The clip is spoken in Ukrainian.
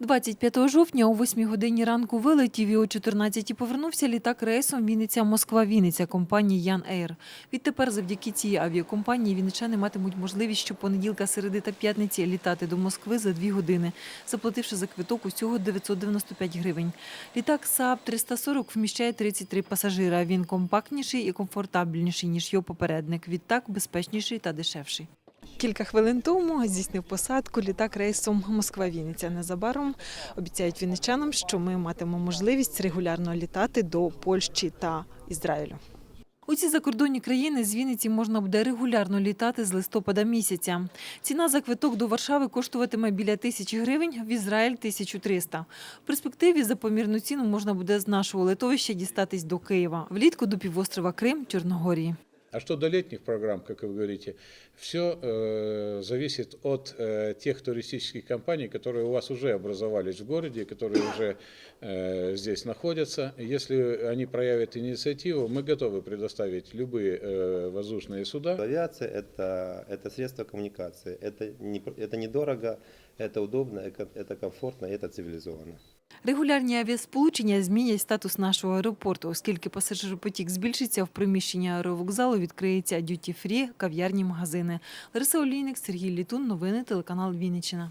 25 жовтня о 8 годині ранку вилетів і о 14 повернувся літак рейсом Вінниця-Москва-Вінниця компанії Ян Ейр. Відтепер завдяки цій авіакомпанії вінничани матимуть можливість щопонеділка, середи та п'ятниці літати до Москви за дві години, заплативши за квиток усього 995 гривень. Літак Saab 340 вміщає 33 пасажира. Він компактніший і комфортабельніший, ніж його попередник. Відтак безпечніший та дешевший. Кілька хвилин тому здійснив посадку літак рейсом Москва-Вінниця. Незабаром обіцяють вінничанам, що ми матимемо можливість регулярно літати до Польщі та Ізраїлю. У ці закордонні країни з Вінниці можна буде регулярно літати з листопада місяця. Ціна за квиток до Варшави коштуватиме біля тисячі гривень, в Ізраїль 1300. В перспективі за помірну ціну можна буде з нашого литовища дістатись до Києва, влітку до півострова Крим, Чорногорії. А что до летних программ, как вы говорите, все э, зависит от э, тех туристических компаний, которые у вас уже образовались в городе, которые уже э, здесь находятся. Если они проявят инициативу, мы готовы предоставить любые э, воздушные суда. Авиация это, это средство коммуникации. Это, не, это недорого, это удобно, это, это комфортно, это цивилизованно. Регулярні авіасполучення змінять статус нашого аеропорту, оскільки пасажиропотік збільшиться в приміщенні аеровокзалу, відкриється дюті-фрі, кав'ярні, магазини. Лариса Олійник, Сергій Літун. Новини телеканал Вінниччина.